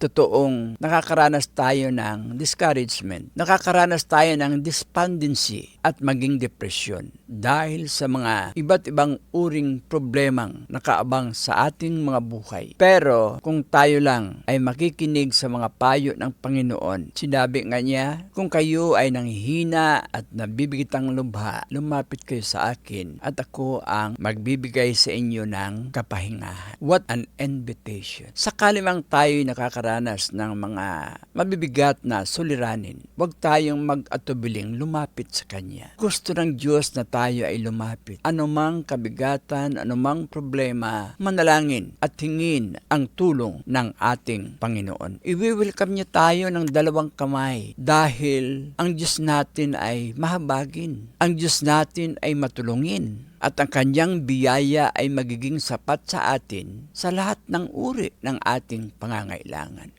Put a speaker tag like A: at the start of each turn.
A: totoong nakakaranas tayo ng discouragement, nakakaranas tayo ng despondency at maging depression dahil sa mga iba't ibang uring problemang nakaabang sa ating mga buhay. Pero kung tayo lang ay makikinig sa mga payo ng Panginoon, sinabi nga niya, kung kayo ay nanghihina at nabibigitang lubha, lumapit kayo sa akin at ako ang magbibigay sa inyo ng kapahingahan. What an invitation. Sakali mang tayo nakakaranas ng mga mabibigat na suliranin, huwag tayong mag-atubiling lumapit sa Kanya. Gusto ng Diyos na tayo ay lumapit. Anumang kabigatan, anumang problema, manalangin at hingin ang tulong ng ating Panginoon. Iwi-welcome niya tayo ng dalawang kamay dahil ang Diyos natin ay mahabagin. Ang Diyos natin ay matulungin at ang kanyang biyaya ay magiging sapat sa atin sa lahat ng uri ng ating pangangailangan.